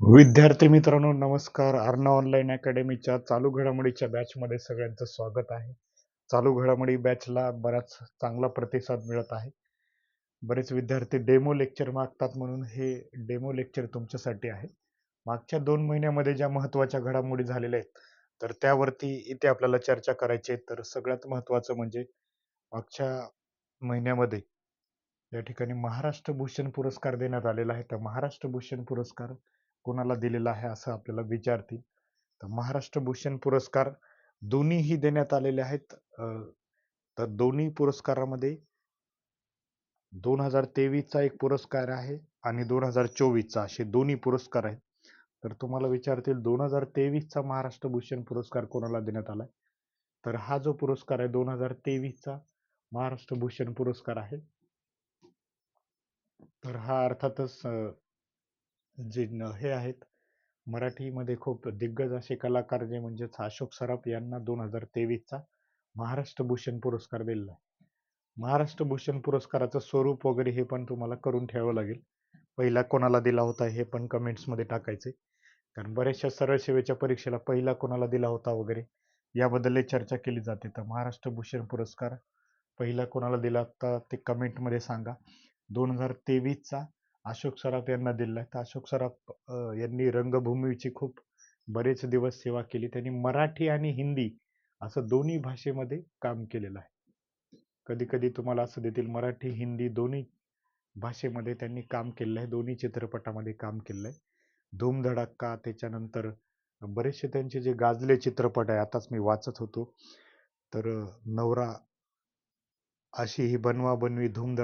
विद्यार्थी मित्रांनो नमस्कार. अर्णा ऑनलाईन अकॅडमीच्या चालू घडामोडीच्या बॅचमध्ये सगळ्यांचं स्वागत आहे. चालू घडामोडी बॅचला बराच चांगला प्रतिसाद मिळत आहे. बरेच विद्यार्थी डेमो लेक्चर मागतात म्हणून हे डेमो लेक्चर तुमच्यासाठी आहे. मागच्या दोन महिन्यामध्ये ज्या महत्त्वाच्या घडामोडी झालेल्या आहेत तर त्यावरती इथे आपल्याला चर्चा करायची आहे. तर सगळ्यात महत्त्वाचं म्हणजे मागच्या महिन्यामध्ये या ठिकाणी महाराष्ट्र भूषण पुरस्कार देण्यात आलेला आहे. तर महाराष्ट्र भूषण पुरस्कार कोणाला दिलेला आहे असं आपल्याला विचारतील. तर महाराष्ट्र भूषण पुरस्कार दोन्हीही देण्यात आलेले आहेत. तर दोन्ही पुरस्कारामध्ये दोन हजार तेवीसचा एक पुरस्कार आहे आणि दोन हजार चोवीसचा असे दोन्ही पुरस्कार आहेत. तर तुम्हाला विचारतील दोन हजार तेवीसचा महाराष्ट्र भूषण पुरस्कार कोणाला देण्यात आलाय? तर हा जो पुरस्कार आहे दोन हजार तेवीसचा महाराष्ट्र भूषण पुरस्कार आहे. तर हा अर्थातच जे न- हे आहेत. मराठीमध्ये खूप दिग्गज असे कलाकार जे म्हणजेच अशोक सराफ यांना दोन हजार तेवीसचा महाराष्ट्र भूषण पुरस्कार दिलेला आहे. महाराष्ट्र भूषण पुरस्काराचं स्वरूप वगैरे हे पण तुम्हाला करून ठेवावं लागेल. पहिला कोणाला दिला होता हे पण कमेंट्समध्ये टाकायचे कारण बऱ्याचशा सरळ सेवेच्या परीक्षेला पहिला कोणाला दिला होता वगैरे याबद्दल चर्चा केली जाते. तर महाराष्ट्र भूषण पुरस्कार पहिला कोणाला दिला होता ते कमेंटमध्ये सांगा. दोन हजार तेवीसचा अशोक सराफ यांना दिला आहे. तर अशोक सराफ यांनी रंगभूमीची खूप बरेच दिवस सेवा केली. त्यांनी मराठी आणि हिंदी असं दोन्ही भाषेमध्ये काम केलेलं आहे. कधी कधी तुम्हाला असं देतील मराठी हिंदी दोन्ही भाषेमध्ये त्यांनी काम केलेलं आहे. दोन्ही चित्रपटामध्ये काम केलेलं आहे. धूमधडाक्का त्याच्यानंतर बरेचसे त्यांचे जे गाजले चित्रपट आहे आताच मी वाचत होतो. तर नवरा अशी ही बनवा बनवी धूम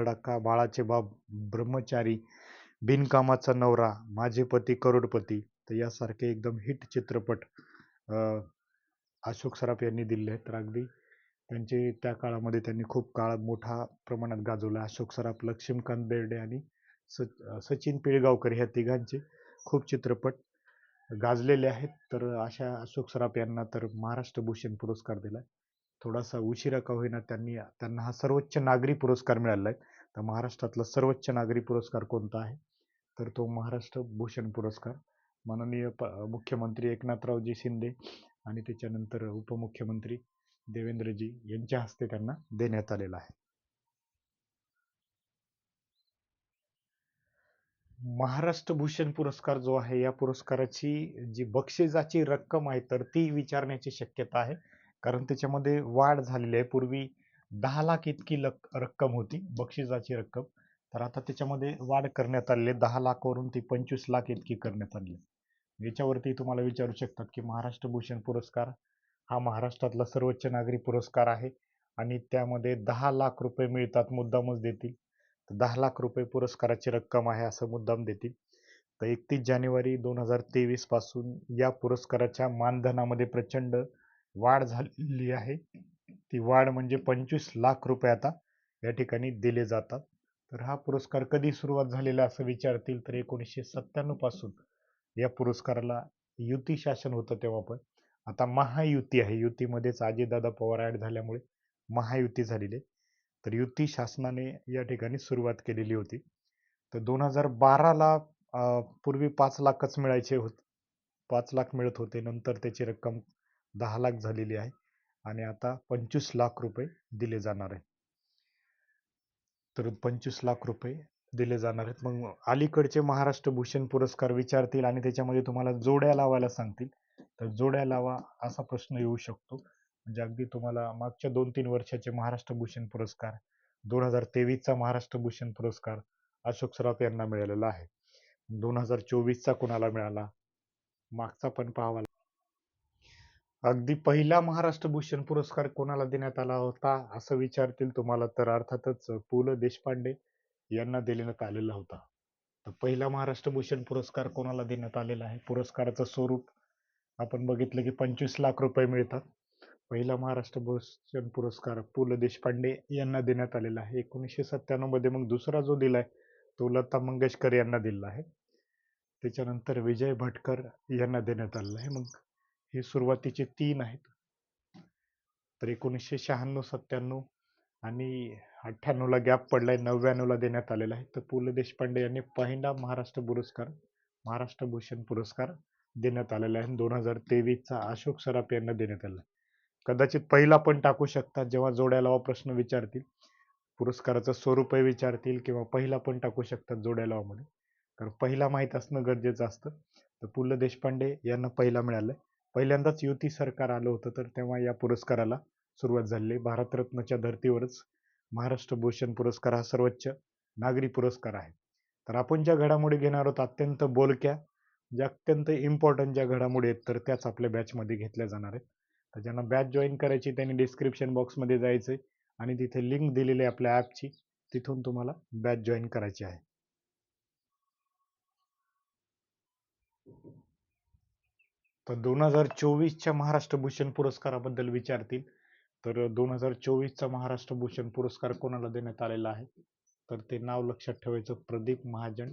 बाळाचे बाब ब्रह्मचारी बिनकामाचा नवरा माझे पती करोडपती तर यासारखे एकदम हिट चित्रपट अशोक सराफ यांनी दिले आहेत. तर अगदी त्यांचे त्या काळामध्ये त्यांनी खूप काळ मोठा प्रमाणात गाजवला. अशोक सराफ लक्ष्मीकांत बेर्डे आणि स सचिन पिळगावकर ह्या तिघांचे खूप चित्रपट गाजलेले आहेत. तर अशा अशोक सराफ यांना तर महाराष्ट्र भूषण पुरस्कार दिलाय. थोडासा उशिरा का होईना त्यांनी त्यांना हा सर्वोच्च नागरी पुरस्कार मिळाला आहे. तर महाराष्ट्रातला सर्वोच्च नागरी पुरस्कार कोणता आहे? तर तो महाराष्ट्र भूषण पुरस्कार. माननीय प मुख्यमंत्री एकनाथरावजी शिंदे आणि त्याच्यानंतर उपमुख्यमंत्री देवेंद्रजी यांच्या हस्ते त्यांना देण्यात आलेला आहे. महाराष्ट्र भूषण पुरस्कार जो आहे या पुरस्काराची जी बक्षिसाची रक्कम आहे तर ती विचारण्याची शक्यता आहे. कारण त्याच्यामध्ये वाढ झालेली आहे. पूर्वी दहा लाख इतकी लक रक्कम होती बक्षिसाची रक्कम. तर आता त्याच्यामध्ये वाढ करण्यात आलेली दहा लाखवरून ती पंचवीस लाख इतकी करण्यात आली याच्यावरती तुम्हाला विचारू शकतात की महाराष्ट्र भूषण पुरस्कार हा महाराष्ट्रातला सर्वोच्च नागरी पुरस्कार आहे आणि त्यामध्ये दहा लाख रुपये मिळतात मुद्दामच देतील. तर दहा लाख रुपये पुरस्काराची रक्कम आहे असं मुद्दाम देतील. तर एकतीस जानेवारी दोन हजार तेवीसपासून या पुरस्काराच्या मानधनामध्ये प्रचंड वाढ झालेली आहे. ती वाढ म्हणजे पंचवीस लाख रुपये आता या ठिकाणी दिले जातात. तर हा पुरस्कार कधी सुरुवात झालेला असं विचारतील तर एकोणीसशे सत्त्याण्णवपासून. या पुरस्काराला युती शासन होतं तेव्हा पण. आता महायुती आहे. युतीमध्येच अजितदादा पवार ॲड झाल्यामुळे महायुती झालेली आहे. तर युती शासनाने या ठिकाणी सुरुवात केलेली होती. तर दोन हजार बाराला पूर्वी पाच लाखच मिळायचे होत पाच लाख मिळत होते. नंतर त्याची रक्कम दहा लाख झालेली आहे. आणि आता पंचवीस लाख रुपये दिले जाणार आहे. तर पंचवीस लाख रुपये दिले जाणार आहेत. मग अलीकडचे महाराष्ट्र भूषण पुरस्कार विचारतील आणि त्याच्यामध्ये तुम्हाला जोड्या लावायला सांगतील. तर जोड्या लावा असा प्रश्न येऊ शकतो. म्हणजे अगदी तुम्हाला मागच्या दोन तीन वर्षाचे महाराष्ट्र भूषण पुरस्कार दोन हजार तेवीसचा महाराष्ट्र भूषण पुरस्कार अशोक सराफ यांना मिळालेला आहे. दोन हजार चोवीसचा कुणाला मिळाला? मागचा पण पाहावा लागेल. अगदी पहिला महाराष्ट्र भूषण पुरस्कार कोणाला देण्यात आला होता असं विचारतील तुम्हाला. तर अर्थातच पु. ल. देशपांडे यांना देण्यात आलेला होता. तर पहिला महाराष्ट्र भूषण पुरस्कार कोणाला देण्यात आलेला आहे? पुरस्काराचं स्वरूप आपण बघितलं की पंचवीस लाख रुपये मिळतात. पहिला महाराष्ट्र भूषण पुरस्कार पु. ल. देशपांडे यांना देण्यात आलेला आहे. एकोणीसशे सत्त्याण्णवमध्ये मग दुसरा जो दिला आहे तो लता मंगेशकर यांना दिला आहे. त्याच्यानंतर विजय भटकर यांना देण्यात आलेला आहे. मग हे सुरुवातीचे तीन आहेत. तर एकोणीसशे शहाण्णव सत्त्याण्णव आणि अठ्ठ्याण्णवला गॅप पडलाय नव्याण्णवला देण्यात आलेला आहे. तर पु ल देशपांडे यांनी पहिला महाराष्ट्र पुरस्कार महाराष्ट्र भूषण पुरस्कार देण्यात आलेला आहे. दोन हजार तेवीसचा अशोक सराफ यांना देण्यात आला कदाचित पहिला पण टाकू शकतात जेव्हा जोड्या लावा प्रश्न विचारतील पुरस्काराचं स्वरूपही विचारतील किंवा पहिला पण टाकू शकतात जोड्या लावामध्ये कारण पहिला माहीत असणं गरजेचं असतं. तर पु ल देशपांडे यांना पहिला मिळालं पहिल्यांदाच युती सरकार आलं होतं तर तेव्हा या पुरस्काराला सुरुवात झालेली. भारतरत्नच्या धर्तीवरच महाराष्ट्र भूषण पुरस्कार हा सर्वोच्च नागरी पुरस्कार आहे. तर आपण ज्या घडामोडी घेणार आहोत अत्यंत बोलक्या ज्या अत्यंत इम्पॉर्टंट ज्या घडामोडी आहेत तर त्याच आपल्या बॅचमध्ये घेतल्या जाणार आहेत. तर ज्यांना बॅच जॉईन करायची त्यांनी डिस्क्रिप्शन बॉक्समध्ये जायचं आणि तिथे लिंक दिलेली आहे आपल्या ॲपची तिथून तुम्हाला बॅच जॉईन करायची आहे. तर दोन हजार चोवीसच्या महाराष्ट्र भूषण पुरस्काराबद्दल विचारतील. तर दोन हजार चोवीसचा महाराष्ट्र भूषण पुरस्कार कोणाला देण्यात आलेला आहे? तर ते नाव लक्षात ठेवायचं प्रदीप महाजन.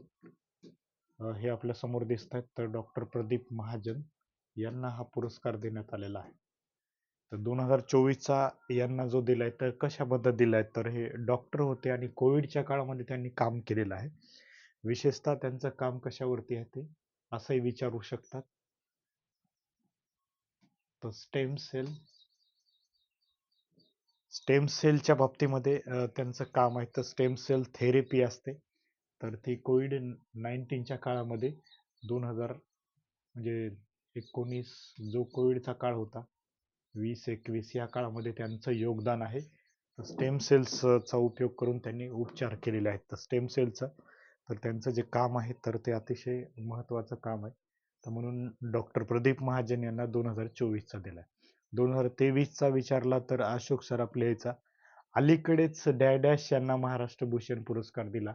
हे आपल्यासमोर दिसत आहेत. तर डॉक्टर प्रदीप महाजन यांना हा पुरस्कार देण्यात आलेला आहे. तर दोन हजार चोवीसचा यांना जो दिलाय तर कशाबद्दल दिलाय? तर हे डॉक्टर होते आणि कोविडच्या काळामध्ये त्यांनी काम केलेलं आहे. विशेषतः त्यांचं काम कशावरती आहे ते? असंही विचारू शकतात. तर स्टेम सेल स्टेम सेलच्या बाबतीमध्ये त्यांचं काम आहे. तर स्टेम सेल थेरपी असते. तर ती कोविड नाईन्टीनच्या काळामध्ये दोन हजार म्हणजे एकोणीस जो कोविडचा काळ होता वीस एकवीस या काळामध्ये त्यांचं योगदान आहे. तर स्टेम सेल्सचा उपयोग करून त्यांनी उपचार केलेले आहेत. तर स्टेम सेलचं तर त्यांचं जे काम आहे तर ते अतिशय महत्त्वाचं काम आहे. तर म्हणून डॉक्टर प्रदीप महाजन यांना दोन हजार चोवीसचा दिला दोन हजार तेवीसचा विचारला तर अशोक सराफ लिहायचा अलीकडेच डॅडॅश यांना महाराष्ट्र भूषण पुरस्कार दिला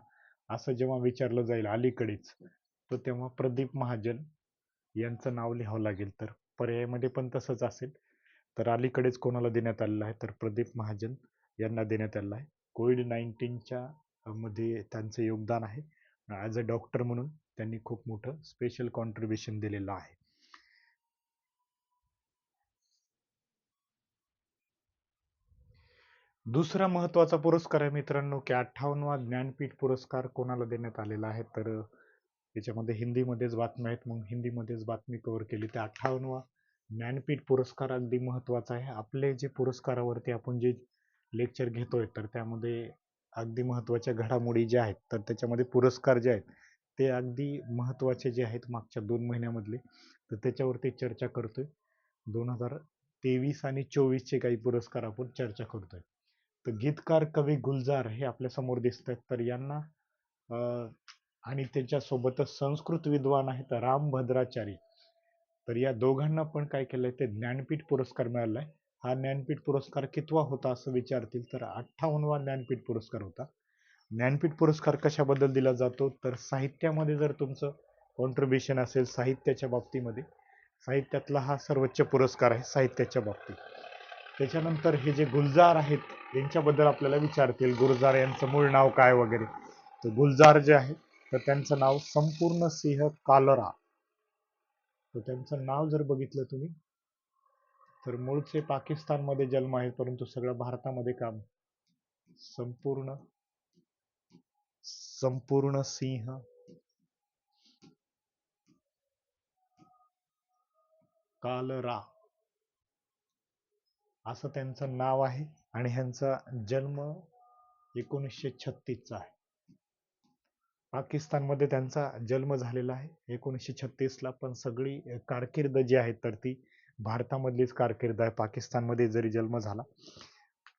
असं जेव्हा विचारलं जाईल अलीकडेच तर तेव्हा प्रदीप महाजन यांचं नाव लिहावं लागेल तर पर्यायामध्ये पण तसंच असेल. तर अलीकडेच कोणाला देण्यात आलेलं आहे? तर प्रदीप महाजन यांना देण्यात आलेलं आहे. कोविड नाईन्टीनच्या मध्ये त्यांचं योगदान आहे. ॲज अ डॉक्टर म्हणून त्यांनी खूप मोठं स्पेशल कॉन्ट्रीब्युशन दिलेलं आहे. दुसरा महत्त्वाचा पुरस्कार आहे मित्रांनो की अठ्ठावन्नवा ज्ञानपीठ पुरस्कार कोणाला देण्यात आलेला आहे? तर त्याच्यामध्ये हिंदीमध्येच बातम्या आहेत मग हिंदीमध्येच बातमी कव्हर केली. तर अठ्ठावन्नवा ज्ञानपीठ पुरस्कार अगदी महत्त्वाचा आहे. आपले जे पुरस्कारावरती आपण जे लेक्चर घेतोय तर त्यामध्ये अगदी महत्त्वाच्या घडामोडी ज्या आहेत तर त्याच्यामध्ये पुरस्कार जे आहेत ते अगदी महत्त्वाचे जे आहेत मागच्या दोन महिन्यामधले तर त्याच्यावरती चर्चा करतोय. दोन हजार तेवीस आणि चोवीसचे काही पुरस्कार आपण चर्चा करतोय. तर गीतकार कवी गुलजार हे आपल्यासमोर दिसत आहेत तर यांना आणि त्याच्यासोबतच संस्कृत विद्वान आहेत राम भद्राचारी तर या दोघांना पण काय केलंय ते ज्ञानपीठ पुरस्कार मिळाला आहे हा ज्ञानपीठ पुरस्कार कितवा होता असं विचारतील तर अठ्ठावन्नवा ज्ञानपीठ पुरस्कार होता. ज्ञानपीठ पुरस्कार कशाबद्दल दिला जातो? तर साहित्यामध्ये जर तुमचं कॉन्ट्रीब्युशन असेल साहित्याच्या बाबतीमध्ये साहित्यातला हा सर्वोच्च पुरस्कार आहे साहित्याच्या बाबतीत. त्याच्यानंतर हे जे गुलजार आहेत यांच्याबद्दल आपल्याला विचारतील. गुलजार यांचं मूळ नाव काय वगैरे? तर गुलजार जे आहे तर त्यांचं नाव संपूर्ण सिंह कालरा. तर त्यांचं नाव जर बघितलं तुम्ही तर मूळचे पाकिस्तानमध्ये जन्म आहे परंतु सगळं भारतामध्ये काम. संपूर्ण संपूर्ण सिंह. कालरा. असं त्यांचं नाव आहे आणि ह्यांचा जन्म एकोणीसशे छत्तीसचा आहे. पाकिस्तानमध्ये त्यांचा जन्म झालेला आहे एकोणीसशे छत्तीसला पण सगळी कारकीर्द जी आहे तर ती भारतामधलीच कारकीर्द आहे. पाकिस्तानमध्ये जरी जन्म झाला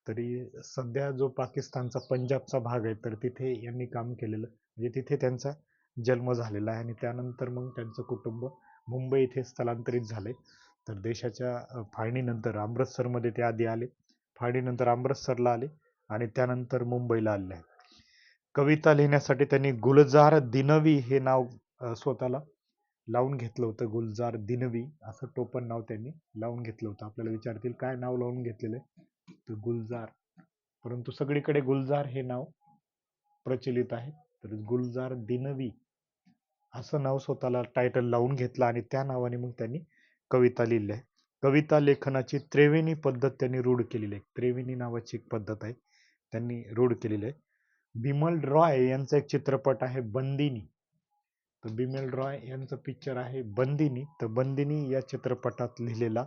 तरी सध्या जो पाकिस्तानचा पंजाबचा भाग आहे तर तिथे यांनी काम केलेलं म्हणजे तिथे त्यांचा जन्म झालेला आहे. आणि त्यानंतर मग त्यांचं कुटुंब मुंबई इथे स्थलांतरित झाले. तर देशाच्या फाळणीनंतर अमृतसरमध्ये ते आधी आले. फाळणीनंतर अमृतसरला आले आणि त्यानंतर मुंबईला आले. आहेत कविता लिहिण्यासाठी त्यांनी गुलजार दिनवी हे नाव स्वतःला लावून घेतलं होतं गुलजार दिनवी असं टोपण नाव त्यांनी लावून घेतलं होतं. आपल्याला विचारतील काय नाव लावून घेतलेलं आहे? तर गुलजार. परंतु सगळीकडे गुलजार हे नाव प्रचलित आहे. तर गुलजार दिनवी असं नाव स्वतःला टायटल लावून घेतलं आणि त्या नावाने मग त्यांनी कविता लिहिली आहे. कविता लेखनाची त्रिवेणी पद्धत त्यांनी रूढ केलेली आहे. त्रिवेणी नावाची एक पद्धत आहे. त्यांनी रूढ केलेली आहे. बिमल रॉय यांचा एक चित्रपट आहे बंदिनी. तर बिमेल रॉय यांचं पिक्चर आहे बंदिनी. तर बंदिनी या चित्रपटात लिहिलेला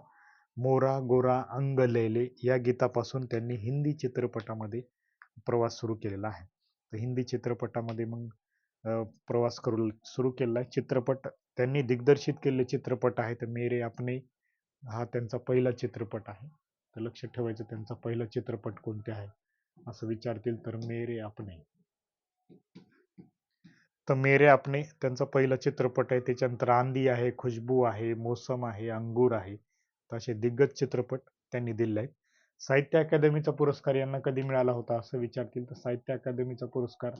मोरा गोरा अंग लैले या गीतापासून त्यांनी हिंदी चित्रपटामध्ये प्रवास सुरू केलेला आहे. तर हिंदी चित्रपटामध्ये मग प्रवास करू सुरू केलेला आहे चित्रपट त्यांनी दिग्दर्शित केलेले चित्रपट आहे. तर मेरे अपने हा त्यांचा पहिला चित्रपट आहे. तर लक्ष ठेवायचं त्यांचा पहिला चित्रपट कोणते आहे? असं विचारतील तर मेरे अपने. तर मेरे अपने त्यांचा पहिला चित्रपट आहे. त्याच्यानंतर आंधी आहे खुशबू आहे मोसम आहे अंगूर आहे. तर असे दिग्गज चित्रपट त्यांनी दिले आहेत. साहित्य अकादमीचा पुरस्कार यांना कधी मिळाला होता असं विचारतील तर साहित्य अकादमीचा पुरस्कार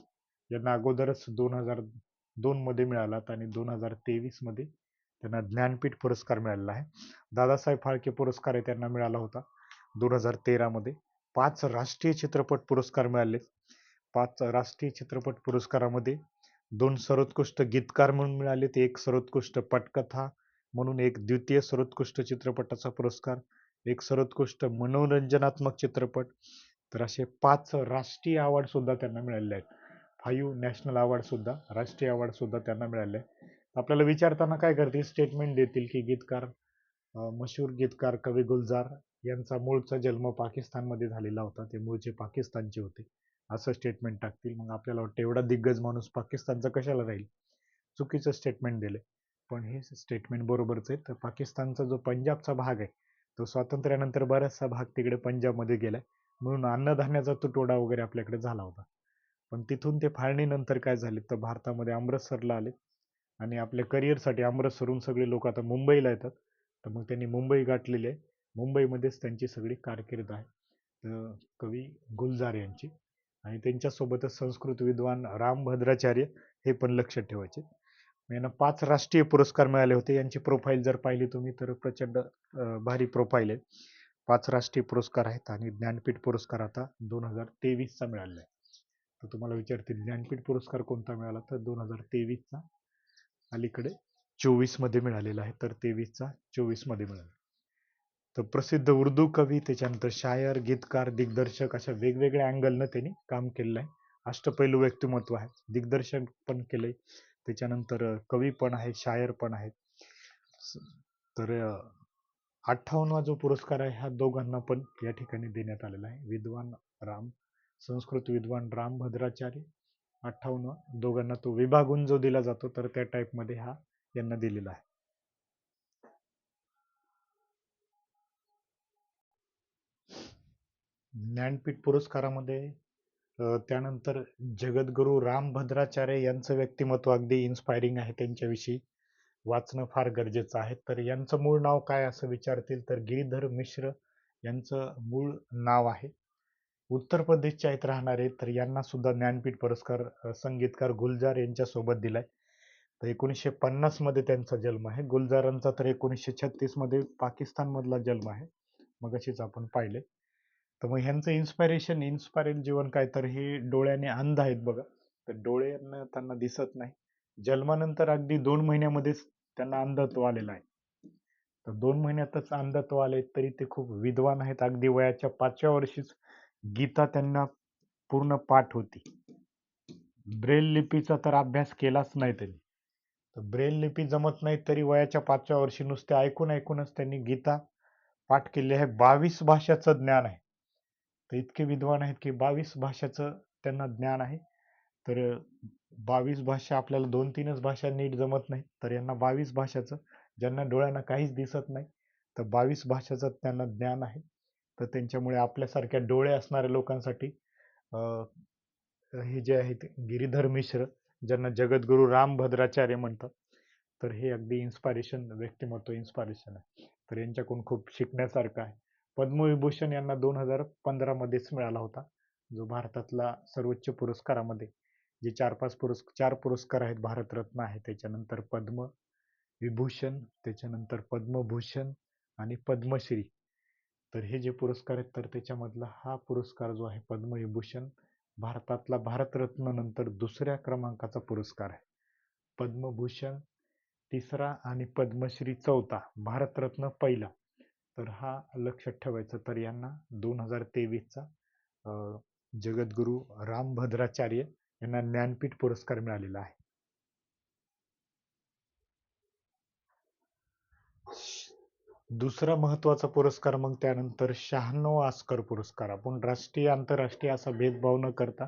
यांना अगोदरच दोन हजार दोन मध्ये मिळाला आणि दोन हजार तेवीसमध्ये त्यांना ज्ञानपीठ पुरस्कार मिळालेला आहे. दादासाहेब फाळके पुरस्कार आहे त्यांना मिळाला होता दोन हजार तेरामध्ये पाच राष्ट्रीय चित्रपट पुरस्कार मिळाले पाच राष्ट्रीय चित्रपट पुरस्कारामध्ये दोन सर्वोत्कृष्ट गीतकार म्हणून मिळाले ते एक सर्वोत्कृष्ट पटकथा म्हणून एक द्वितीय सर्वोत्कृष्ट चित्रपटाचा पुरस्कार एक सर्वोत्कृष्ट मनोरंजनात्मक चित्रपट तर असे पाच राष्ट्रीय अवॉर्ड सुद्धा त्यांना मिळाले आहेत. फाईव्ह नॅशनल अवॉर्ड सुद्धा राष्ट्रीय अवॉर्ड सुद्धा त्यांना मिळाले आहे आपल्याला विचारताना काय करतील? स्टेटमेंट देतील की गीतकार मशहूर गीतकार कवी गुलजार यांचा मूळचा जन्म पाकिस्तानमध्ये झालेला होता. ते मूळचे पाकिस्तानचे होते. असं स्टेटमेंट टाकतील. मग आपल्याला वाटतं एवढा दिग्गज माणूस पाकिस्तानचा कशाला राहील? चुकीचं स्टेटमेंट दिले पण हे स्टेटमेंट बरोबरच आहे. तर पाकिस्तानचा जो पंजाबचा भाग आहे तो स्वातंत्र्यानंतर बराचसा भाग तिकडे पंजाबमध्ये गेलाय. म्हणून अन्नधान्याचा तुटवडा वगैरे आपल्याकडे झाला होता. पण तिथून ते फाळणीनंतर काय झाले? तर भारतामध्ये अमृतसरला आले. आणि आपल्या करिअरसाठी अमृतसरून सगळे लोक आता मुंबईला येतात. तर मग त्यांनी मुंबई गाठलेली आहे. मुंबईमध्येच त्यांची सगळी कारकीर्द आहे. तर कवी गुलजार यांची. आणि त्यांच्यासोबतच संस्कृत विद्वान रामभद्राचार्य हे पण लक्षात ठेवायचे. यांना पाच राष्ट्रीय पुरस्कार मिळाले होते. यांची प्रोफाईल जर पाहिली तुम्ही तर प्रचंड भारी प्रोफाईल आहे. पाच राष्ट्रीय पुरस्कार आहेत आणि ज्ञानपीठ पुरस्कार आता दोन हजार तेवीसचा मिळालेला आहे. तर तुम्हाला विचारतील ज्ञानपीठ पुरस्कार कोणता मिळाला? तर दोन हजार तेवीसचा. अलीकडे चोवीसमध्ये मिळालेला आहे तर तेवीसचा चोवीसमध्ये मिळाला. तर प्रसिद्ध उर्दू कवी त्याच्यानंतर शायर गीतकार दिग्दर्शक अशा वेगवेगळ्या अँगलनं त्यांनी काम केलेलं आहे. अष्टपैलू व्यक्तिमत्व आहे. दिग्दर्शन पण केलंय. त्याच्यानंतर कवी पण आहे शायर पण आहेत. स- तर अठ्ठावन्नवा जो पुरस्कार आहे ह्या दोघांना पण या ठिकाणी देण्यात आलेला आहे. विद्वान राम संस्कृत विद्वान राम भद्राचार्य अठ्ठावन्न दोघांना तो विभागून जो दिला जातो तर त्या टाईपमध्ये हा यांना दिलेला आहे. ज्ञानपीठ पुरस्कारामध्ये त्यानंतर जगद्गुरू रामभद्राचार्य यांचं व्यक्तिमत्व अगदी इन्स्पायरिंग आहे त्यांच्याविषयी. वाचणं फार गरजेचं आहे. तर यांचं मूळ नाव काय असं विचारतील तर गिरीधर मिश्र यांचं मूळ नाव आहे. उत्तर प्रदेशचे आहेत राहणारे तर यांना सुद्धा ज्ञानपीठ पुरस्कार संगीतकार गुलजार यांच्यासोबत दिलाय. तर एकोणीसशे पन्नासमध्ये त्यांचा जन्म आहे. गुलजारांचा तर एकोणीसशे छत्तीसमध्ये पाकिस्तानमधला जन्म आहे. मग अशीच आपण पाहिले तर मग ह्यांचं इन्स्पायरेशन इन्स्पायरेल जीवन काय तर हे डोळ्याने अंध आहेत बघा. तर डोळ्यांना त्यांना दिसत नाही. जन्मानंतर अगदी दोन महिन्यामध्येच त्यांना अंधत्व आलेलं आहे. तर दोन महिन्यातच अंधत्व आले तरी ते खूप विद्वान आहेत. अगदी वयाच्या पाचव्या वर्षीच गीता त्यांना पूर्ण पाठ होती. ब्रेल लिपीचा तर अभ्यास केलाच नाही त्यांनी. तर ब्रेल लिपी जमत नाही तरी वयाच्या पाचव्या वर्षी नुसते ऐकून ऐकूनच त्यांनी गीता पाठ केली आहे. बावीस भाषाचं ज्ञान आहे. तर इतके विद्वान आहेत की बावीस भाषेचं त्यांना ज्ञान आहे. तर बावीस भाषा आपल्याला दोन तीनच भाषा नीट जमत नाही तर यांना बावीस भाषाचं ज्यांना डोळ्यांना काहीच दिसत नाही तर बावीस भाषेचं त्यांना ज्ञान आहे. तर त्यांच्यामुळे आपल्यासारख्या डोळे असणाऱ्या लोकांसाठी हे जे आहेत गिरीधर मिश्र ज्यांना जगद्गुरू रामभद्राचार्य म्हणतात तर हे अगदी इन्स्पायरेशन व्यक्तिमत्व इन्स्पायरेशन आहे. तर यांच्याकडून खूप शिकण्यासारखं आहे. पद्मविभूषण यांना दोन हजार पंधरामध्येच मिळाला होता. जो भारतातला सर्वोच्च पुरस्कारामध्ये जे चार पाच पुरस् चार पुरस्कार आहेत भारतरत्न आहे त्याच्यानंतर पद्म विभूषण त्याच्यानंतर पद्मभूषण आणि पद्मश्री. तर हे जे पुरस्कार आहेत तर त्याच्यामधला हा पुरस्कार जो आहे पद्मविभूषण भारतातला भारतरत्न नंतर दुसऱ्या क्रमांकाचा पुरस्कार आहे. पद्मभूषण तिसरा आणि पद्मश्री चौथा भारतरत्न पहिला. तर हा लक्षात ठेवायचा तर यांना दोन हजार तेवीसचा जगद्गुरू रामभद्राचार्य यांना ज्ञानपीठ पुरस्कार मिळालेला आहे. दुसरा महत्त्वाचा पुरस्कार मग त्यानंतर शहाण्णव आस्कर पुरस्कार. आपण राष्ट्रीय आंतरराष्ट्रीय असा भेदभाव न करता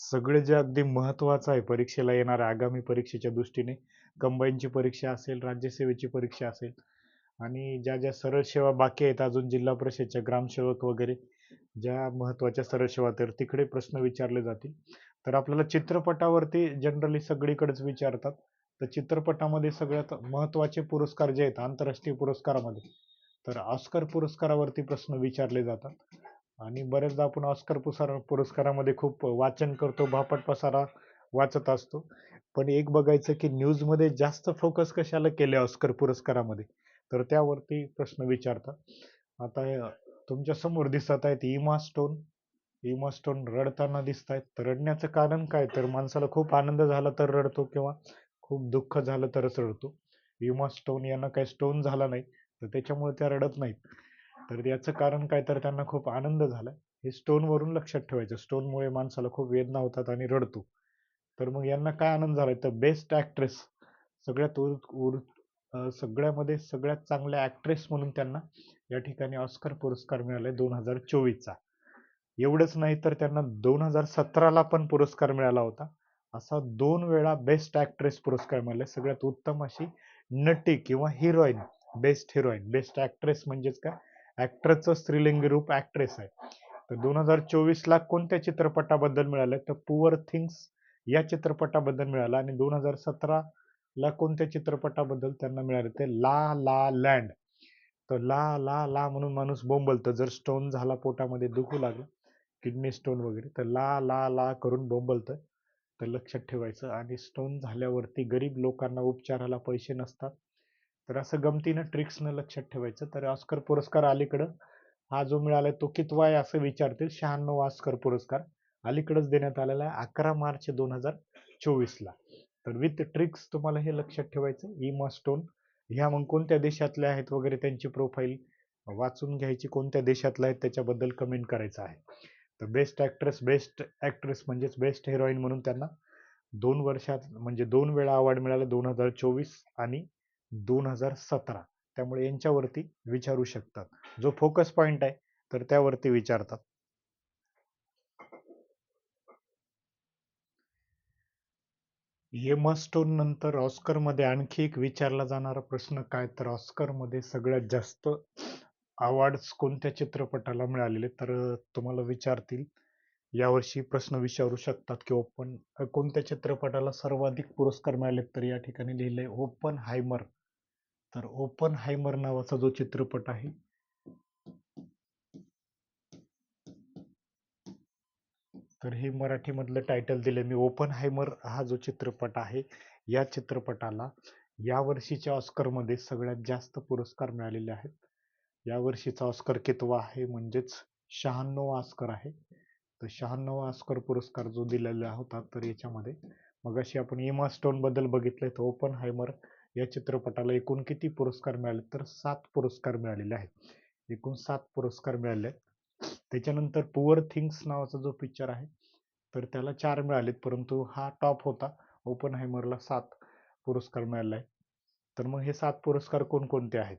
सगळे जे अगदी महत्वाचं आहे परीक्षेला येणाऱ्या आगामी परीक्षेच्या दृष्टीने कंबाईनची परीक्षा असेल राज्यसेवेची परीक्षा असेल आणि ज्या ज्या सरळ सेवा बाकी आहेत अजून जिल्हा परिषदच्या ग्रामसेवक वगैरे ज्या महत्त्वाच्या सरळ सेवा तर तिकडे प्रश्न विचारले जातील. तर आपल्याला चित्रपटावरती जनरली सगळीकडेच विचारतात. तर चित्रपटामध्ये सगळ्यात महत्त्वाचे पुरस्कार जे आहेत आंतरराष्ट्रीय पुरस्कारामध्ये तर ऑस्कर पुरस्कारावरती प्रश्न विचारले जातात. आणि बरेचदा आपण ऑस्कर पुसार पुरस्कारामध्ये खूप वाचन करतो भापट पसारा वाचत असतो. पण एक बघायचं की न्यूजमध्ये जास्त फोकस कशाला केले ऑस्कर पुरस्कारामध्ये? तर त्यावरती प्रश्न विचारतात. आता तुमच्यासमोर दिसत आहेत इमा स्टोन इमा स्टोन रडताना दिसत आहेत रडण्याचं कारण काय? तर माणसाला खूप आनंद झाला तर रडतो किंवा खूप दुःख झालं तरच रडतो. इमा स्टोन यांना काही स्टोन झाला नाही तर त्याच्यामुळे त्या रडत नाहीत. तर याचं कारण काय? तर त्यांना खूप आनंद झाला हे स्टोनवरून लक्षात ठेवायचं. स्टोनमुळे माणसाला खूप वेदना होतात आणि रडतो. तर मग यांना काय आनंद झालाय? तर बेस्ट ऍक्ट्रेस सगळ्यात उर सगळ्यामध्ये सगळ्यात चांगल्या ॲक्ट्रेस म्हणून त्यांना या ठिकाणी ऑस्कर पुरस्कार मिळालाय दोन हजार चोवीसचा. एवढंच नाही तर त्यांना दोन हजार सतराला पण पुरस्कार मिळाला होता. असा दोन वेळा बेस्ट ॲक्ट्रेस पुरस्कार मिळाला. सगळ्यात उत्तम अशी नटी किंवा heroine best heroine best actress म्हणजेच काय? ॲक्टरचं स्त्रीलिंगी रूप ॲक्ट्रेस आहे. तर दोन हजार चोवीसला कोणत्या चित्रपटाबद्दल मिळालं? तर पुअर थिंग्स या चित्रपटाबद्दल मिळाला आणि दोन हजार सतरा ला कोणत्या चित्रपटाबद्दल त्यांना मिळाले? ते ला ला लँड तर ला ला ला म्हणून माणूस बोंबलतं. जर स्टोन झाला पोटामध्ये दुखू लागलं किडनी स्टोन वगैरे तर ला ला ला करून बोंबलतं तर लक्षात ठेवायचं. आणि स्टोन झाल्यावरती गरीब लोकांना उपचाराला पैसे नसतात. तर असं गमतीनं ट्रिक्सनं लक्षात ठेवायचं. तर ऑस्कर पुरस्कार अलीकडं हा जो मिळालाय तो कितवा आहे असं विचारतील? शहाण्णव ऑस्कर पुरस्कार अलीकडेच देण्यात आलेला आहे. अकरा मार्च दोन हजार चोवीसला. तर विथ ट्रिक्स तुम्हाला हे लक्षात ठेवायचं इमा स्टोन ह्या मग कोणत्या देशातल्या आहेत वगैरे त्यांची प्रोफाईल वाचून घ्यायची कोणत्या देशातल्या आहेत त्याच्याबद्दल कमेंट करायचं आहे. तर बेस्ट ॲक्ट्रेस बेस्ट ॲक्ट्रेस म्हणजेच बेस्ट हिरोईन म्हणून त्यांना दोन वर्षात म्हणजे दोन वेळा अवॉर्ड मिळाला दोन हजार चोवीस आणि दोन हजार सतरा. त्यामुळे यांच्यावरती विचारू शकतात. जो फोकस पॉईंट आहे तर त्यावरती विचारतात. एम स्टोन नंतर ऑस्करमध्ये आणखी एक विचारला जाणारा प्रश्न काय? तर ऑस्करमध्ये सगळ्यात जास्त अवॉर्ड्स कोणत्या चित्रपटाला मिळालेले? तर तुम्हाला विचारतील. यावर्षी प्रश्न विचारू शकतात की ओपन कोणत्या चित्रपटाला सर्वाधिक पुरस्कार मिळाले तर या ठिकाणी लिहिलंय ओपन हायमर. तर ओपन हायमर नावाचा जो चित्रपट आहे तर हे मराठीमधलं टायटल दिलं मी. ओपन हायमर हा जो चित्रपट आहे या चित्रपटाला या वर्षीच्या ऑस्करमध्ये सगळ्यात जास्त पुरस्कार मिळालेले आहेत. या वर्षीचा ऑस्कर कितवा आहे म्हणजेच शहाण्णव ऑस्कर आहे. तर शहाण्णव ऑस्कर पुरस्कार जो दिलेला होता तर याच्यामध्ये मग अशी आपण इमा स्टोनबद्दल बघितलं तर ओपन हायमर या चित्रपटाला एकूण किती पुरस्कार मिळाले? तर सात पुरस्कार मिळालेले आहेत. एकूण सात पुरस्कार मिळाले आहेत. त्याच्यानंतर पुअर थिंग्स नावाचा जो पिक्चर आहे तर त्याला चार मिळालेत परंतु हा टॉप होता. ओपन हायमरला सात पुरस्कार मिळाला आहे तर मग हे सात पुरस्कार कोणकोणते आहेत?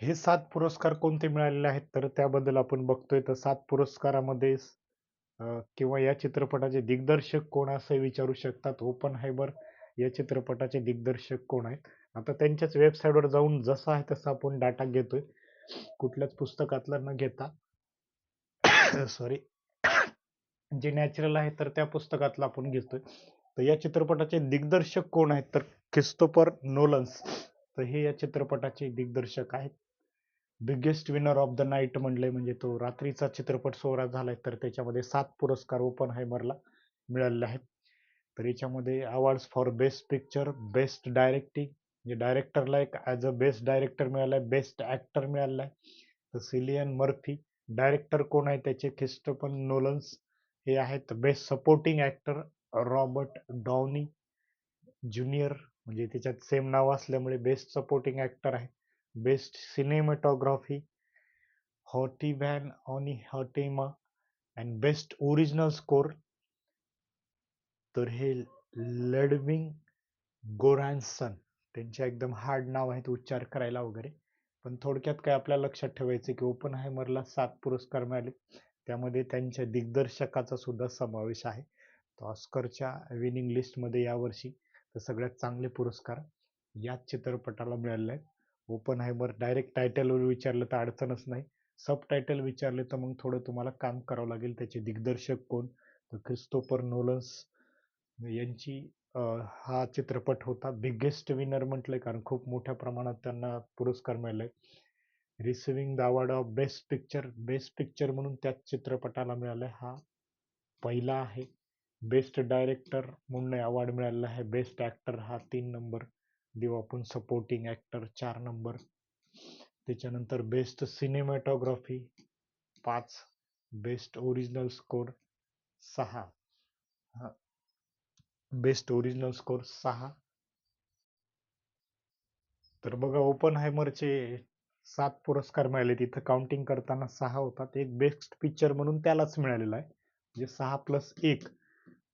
हे सात पुरस्कार कोणते मिळालेले आहेत? तर त्याबद्दल आपण बघतोय. तर सात पुरस्कारामध्ये किंवा या चित्रपटाचे दिग्दर्शक कोण असं विचारू शकतात. ओपन हायबर या चित्रपटाचे दिग्दर्शक कोण आहेत? आता त्यांच्याच वेबसाईटवर जाऊन जसा आहे तसा आपण डाटा घेतोय. कुठल्याच पुस्तकातला न घेता. सॉरी जे नॅचरल आहे तर त्या पुस्तकातला आपण घेतोय. तर या चित्रपटाचे दिग्दर्शक कोण आहेत? तर क्रिस्तोपर नोलन्स तर हे या चित्रपटाचे दिग्दर्शक आहेत. Biggest winner of the night म्हणले म्हणजे तो रात्रीचा चित्रपट सोहळा झालाय. तर त्याच्यामध्ये सात पुरस्कार ओपन हायमरला मिळालेले आहेत. तर याच्यामध्ये awards for best picture best directing म्हणजे डायरेक्टरला एक ॲज अ बेस्ट डायरेक्टर मिळाला आहे बेस्ट ॲक्टर मिळाला आहे तर सिलियन मर्फी डायरेक्टर कोण आहे त्याचे ख्रिस्टोफन नोलन्स हे आहेत. Best supporting actor Robert Downey junior म्हणजे त्याच्यात सेम नाव असल्यामुळे बेस्ट सपोर्टिंग ॲक्टर आहे. Best cinematography Hoyte van Oni Hoytema and best original score तर हे लडविंग गोरॅन्सन त्यांचे एकदम हार्ड नाव आहेत उच्चार करायला वगैरे. पण थोडक्यात काय आपल्या लक्षात ठेवायचं की ओपन हायमरला सात पुरस्कार मिळाले. त्यामध्ये त्यांच्या दिग्दर्शकाचा सुद्धा समावेश आहे. ऑस्करच्या विनिंग लिस्टमध्ये यावर्षी तर सगळ्यात चांगले पुरस्कार याच चित्रपटाला मिळाले आहेत. ओपन हायमर डायरेक्ट टायटलवर विचारलं तर अडचणच नाही. सब टायटल विचारले तर मग थोडं तुम्हाला काम करावं लागेल. त्याचे दिग्दर्शक कोण? तर क्रिस्टोफर नोलन्स म्हणजे यांची हा चित्रपट होता बिगेस्ट विनर म्हटलंय कारण खूप मोठ्या प्रमाणात त्यांना पुरस्कार मिळाले. Receiving the award of best picture best picture म्हणून त्याच चित्रपटाला मिळालाय हा पहिला आहे. बेस्ट डायरेक्टर म्हणून अवॉर्ड मिळालेला आहे. बेस्ट ऍक्टर हा तीन नंबर देऊ आपण सपोर्टिंग ऍक्टर चार नंबर त्याच्यानंतर बेस्ट सिनेमॅटोग्राफी पाच. बेस्ट ओरिजिनल स्कोर सहा. बेस्ट ओरिजिनल स्कोर सहा. तर बघा ओपन हायमरचे सात पुरस्कार मिळाले. तिथं काउंटिंग करताना सहा होतात एक बेस्ट पिक्चर म्हणून त्यालाच मिळालेला आहे. म्हणजे सहा प्लस एक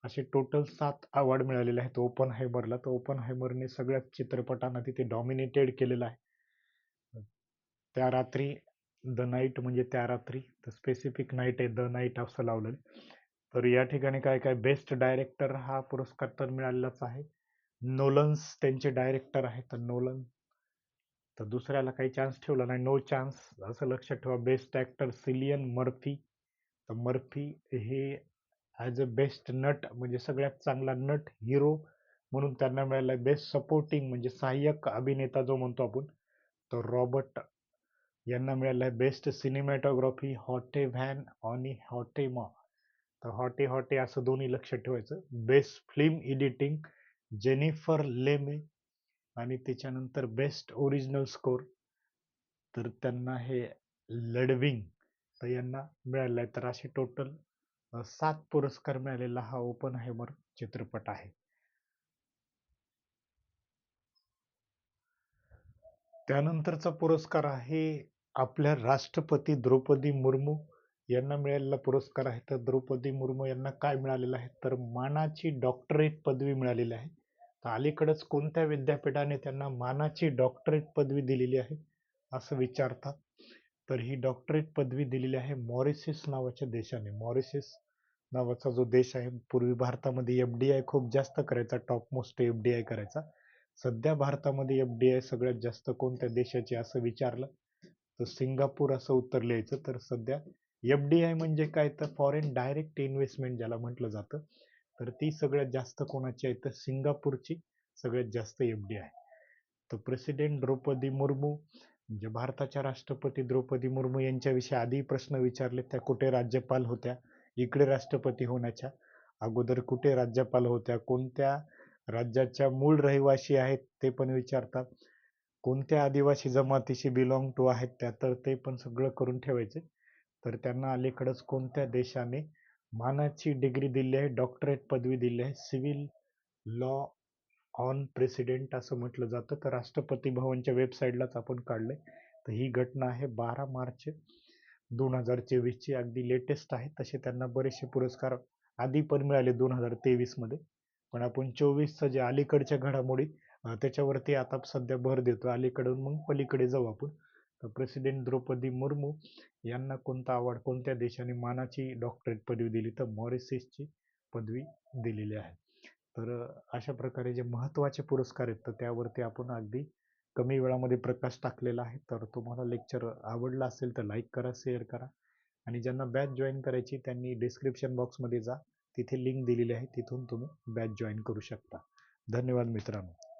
असे टोटल सात अवॉर्ड मिळालेले आहेत ओपन हायमरला तर ओपन हायमरने सगळ्याच चित्रपटांना तिथे डॉमिनेटेड केलेलं आहे. त्या रात्री द नाईट म्हणजे त्या रात्री तर स्पेसिफिक नाईट आहे द नाईट असं लावलेलं तर या ठिकाणी काय काय बेस्ट डायरेक्टर हा पुरस्कार तर मिळालेलाच आहे. नोलन्स त्यांचे डायरेक्टर आहेत तर नोलन. तर दुसऱ्याला काही चान्स ठेवला नाही नो चान्स असं लक्षात ठेवा बेस्ट ॲक्टर सिलियन मर्फी तर मर्फी हे ॲज अ बेस्ट नट म्हणजे सगळ्यात चांगला नट हिरो म्हणून त्यांना मिळाला बेस्ट सपोर्टिंग म्हणजे सहाय्यक अभिनेता जो म्हणतो आपण तर रॉबर्ट यांना मिळाला आहे. बेस्ट सिनेमॅटोग्राफी हॉटे व्हॅन ऑनी हॉटेमा तर हॉटे हॉटे असं दोन्ही लक्षात ठेवायचं. Best film editing Jennifer Lame आणि त्याच्यानंतर बेस्ट ओरिजिनल स्कोर. तर त्यांना हे लडविंग तर यांना मिळालं आहे. तर असे टोटल सात पुरस्कार मिळालेला हा ओपन हायमर चित्रपट आहे. त्यानंतरचा पुरस्कार आहे आपल्या राष्ट्रपती द्रौपदी मुर्मू. यांना मिळालेला पुरस्कार आहे तर द्रौपदी मुर्मू यांना काय मिळालेलं आहे? तर मानाची डॉक्टरेट पदवी मिळालेली आहे. तर अलीकडच कोणत्या विद्यापीठाने त्यांना मानाची डॉक्टरेट पदवी दिलेली आहे? असं विचारतात. तर ही डॉक्टरेट पदवी दिलेली आहे मॉरिसिस नावाच्या देशाने. मॉरिसिस नावाचा जो देश आहे पूर्वी भारतामध्ये एफ डी आय खूप जास्त करायचा top most F D I करायचा. सध्या भारतामध्ये एफ डी आय सगळ्यात जास्त कोणत्या देशाचे असं विचारलं. तर सिंगापूर असं उत्तर लिहायचं. तर सध्या एफ डी आय म्हणजे काय? तर फॉरेन डायरेक्ट इन्व्हेस्टमेंट ज्याला म्हटलं जातं. तर ती सगळ्यात जास्त कोणाची आहे? तर सिंगापूरची सगळ्यात जास्त एफ डी आय. तर प्रेसिडेंट द्रौपदी मुर्मू म्हणजे भारताच्या राष्ट्रपती द्रौपदी मुर्मू यांच्याविषयी आधी प्रश्न विचारले त्या कुठे राज्यपाल होत्या? इकडे राष्ट्रपती होण्याच्या अगोदर कुठे राज्यपाल होत्या? कोणत्या राज्याच्या मूळ रहिवासी आहेत? ते पण विचारतात. कोणत्या आदिवासी जमातीशी बिलॉंग टू आहेत त्या? तर ते पण सगळं करून ठेवायचे. तर त्यांना अलीकडच कोणत्या देशाने मानाची डिग्री दिली आहे डॉक्टरेट पदवी दिली आहे? सिव्हिल लॉ ऑन प्रेसिडेंट असं म्हटलं जातं. तर राष्ट्रपती भवनच्या वेबसाईटलाच आपण काढलंय. तर ही घटना आहे बारा मार्च दोन हजार चोवीसची. अगदी लेटेस्ट आहे. तसे त्यांना बरेचसे पुरस्कार आधी पण मिळाले दोन हजार तेवीसमध्ये. पण आपण चोवीसचं जे अलीकडच्या घडामोडी त्याच्यावरती आता सध्या भर देतो अलीकडून मग पलीकडे जाऊ आपण. तर प्रेसिडेंट द्रौपदी मुर्मू यांना कोणता अवॉर्ड कोणत्या देशाने मानाची डॉक्टरेट पदवी दिली? तर मॉरिसिसची पदवी दिलेली आहे. तर अशा प्रकारे जे महत्त्वाचे पुरस्कार आहेत तर त्यावरती आपण अगदी कमी वेळामध्ये प्रकाश टाकलेला आहे. तर तुम्हाला लेक्चर आवडला असेल तर लाईक करा शेअर करा. आणि ज्यांना बॅच जॉईन करायची त्यांनी डिस्क्रिप्शन बॉक्समध्ये जा. तिथे लिंक दिलेली आहे तिथून तुम्ही बॅच जॉईन करू शकता. धन्यवाद मित्रांनो.